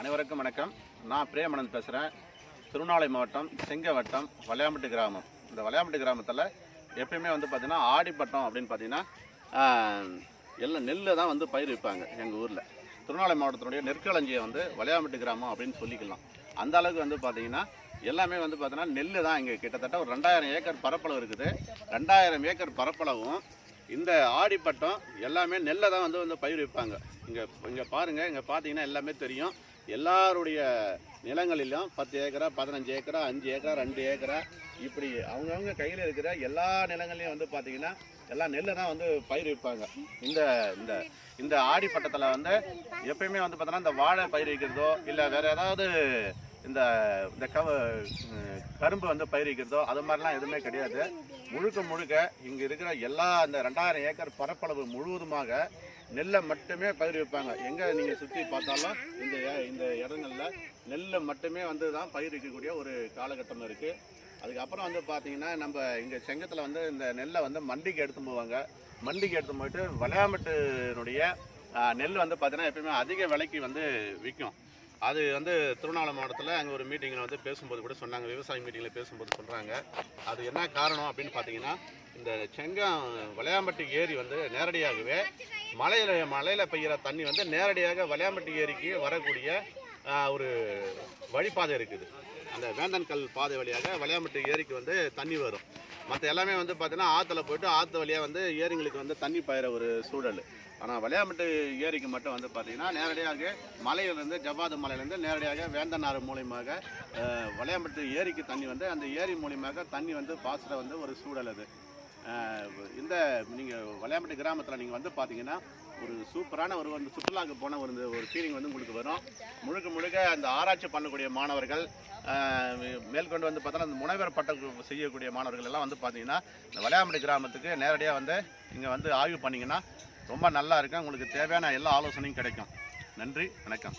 அனைவருக்கும் வணக்கம். நான் பிரேமனந்த் பேசுகிறேன் திருவண்ணாமலை மாவட்டம் செங்கவட்டம் வளையாம்பட்டு கிராமம். இந்த வளையாம்பட்டு கிராமத்தில் எப்பயுமே வந்து பார்த்திங்கன்னா ஆடிப்பட்டம் அப்படின்னு பார்த்தீங்கன்னா எல்லாம் நெல்லை தான் வந்து பயிர் வைப்பாங்க எங்கள் ஊரில். திருவண்ணாமலை மாவட்டத்தினுடைய நெற்களஞ்சியை வந்து வளையாம்பட்டு கிராமம் அப்படின்னு சொல்லிக்கலாம். அந்த அளவுக்கு வந்து பார்த்தீங்கன்னா எல்லாமே வந்து பார்த்தீங்கன்னா நெல் தான் இங்கே கிட்டத்தட்ட ஒரு ரெண்டாயிரம் ஏக்கர் பரப்பளவு இருக்குது. ரெண்டாயிரம் ஏக்கர் பரப்பளவும் இந்த ஆடிப்பட்டம் எல்லாமே நெல்லை தான் வந்து வந்து பயிர் வைப்பாங்க. இங்கே இங்கே பாருங்கள் இங்கே பார்த்தீங்கன்னா எல்லாமே தெரியும். எல்லாருடைய நிலங்களிலும் பத்து ஏக்கரா பதினஞ்சு ஏக்கரா அஞ்சு ஏக்கரா ரெண்டு ஏக்கரா இப்படி அவங்கவுங்க கையில் இருக்கிற எல்லா நிலங்களையும் வந்து பார்த்தீங்கன்னா எல்லா நெல்லை தான் வந்து பயிர் வைப்பாங்க இந்த இந்த இந்த ஆடிப்பட்டத்தில் வந்து எப்பயுமே வந்து பார்த்தோன்னா இந்த வாழை பயிர் வைக்கிறதோ இல்லை வேறு ஏதாவது இந்த இந்த கவ கரும்பு வந்து பயிரிக்கிறதோ அது மாதிரிலாம் எதுவுமே கிடையாது. முழுக்க முழுக்க இங்கே இருக்கிற எல்லா இந்த ரெண்டாயிரம் ஏக்கர் பரப்பளவு முழுவதுமாக நெல்லை மட்டுமே பயிர் வைப்பாங்க. எங்கே நீங்கள் சுற்றி பார்த்தாலும் இந்த இந்த இடங்களில் நெல்லை மட்டுமே வந்து தான் பயிர் வைக்கக்கூடிய ஒரு காலகட்டம் இருக்குது அதுக்கப்புறம் வந்து பார்த்தீங்கன்னா நம்ம இங்கே செங்கத்தில் வந்து இந்த நெல்லை வந்து மண்டிக்கு எடுத்து போவாங்க. மண்டிக்கு எடுத்து போயிட்டு விளையாமட்டுனுடைய நெல் வந்து பார்த்தீங்கன்னா எப்பயுமே அதிக விலைக்கு வந்து விற்கும் அது வந்து திருவண்ணாமலை மாவட்டத்தில் அங்கே ஒரு மீட்டிங்கில் வந்து பேசும்போது கூட சொன்னாங்க விவசாய மீட்டிங்கில் பேசும்போது சொல்கிறாங்க அது என்ன காரணம் அப்படின்னு பார்த்தீங்கன்னா இந்த செங்கம் விளையாம்பட்டி ஏரி வந்து நேரடியாகவே மலையில் மலையில் பெய்கிற தண்ணி வந்து நேரடியாக விளையாம்பட்டி ஏரிக்கு வரக்கூடிய ஒரு வழிப்பாதை இருக்குது. அந்த வேந்தன்கல் பாதை வழியாக விளையாம்பட்டி ஏரிக்கு வந்து தண்ணி வரும். மற்ற எல்லாமே வந்து பார்த்தீங்கன்னா ஆற்றுல போயிட்டு ஆற்று வழியாக வந்து ஏரிங்களுக்கு வந்து தண்ணி பாயிற ஒரு சூழல். ஆனால் விளையாமட்டு ஏரிக்கு மட்டும் வந்து பார்த்தீங்கன்னா நேரடியாக மலையிலேருந்து ஜவ்வாது மலையிலேருந்து நேரடியாக வேந்தனாறு மூலியமாக விளையாமட்டு ஏரிக்கு தண்ணி வந்து அந்த ஏரி மூலியமாக தண்ணி வந்து பாசுகிற வந்து ஒரு சூழல் அது. இந்த நீங்கள் வளையாம்பட்டு கிராமத்தில் நீங்கள் வந்து பார்த்தீங்கன்னா ஒரு சூப்பரான ஒரு வந்து சுற்றுலாக்கு போன ஒரு ஒரு ஃபீலிங் வந்து உங்களுக்கு வரும். முழுக்க முழுக்க அந்த ஆராய்ச்சி பண்ணக்கூடிய மாணவர்கள் மேற்கொண்டு வந்து பார்த்தோன்னா அந்த முனைவர் பட்டம் செய்யக்கூடிய மாணவர்கள் எல்லாம் வந்து பார்த்தீங்கன்னா இந்த வளையாம்பட்டி கிராமத்துக்கு நேரடியாக வந்து இங்கே வந்து ஆய்வு பண்ணிங்கன்னா ரொம்ப நல்லா இருக்கும். உங்களுக்கு தேவையான எல்லா ஆலோசனையும் கிடைக்கும். நன்றி வணக்கம்.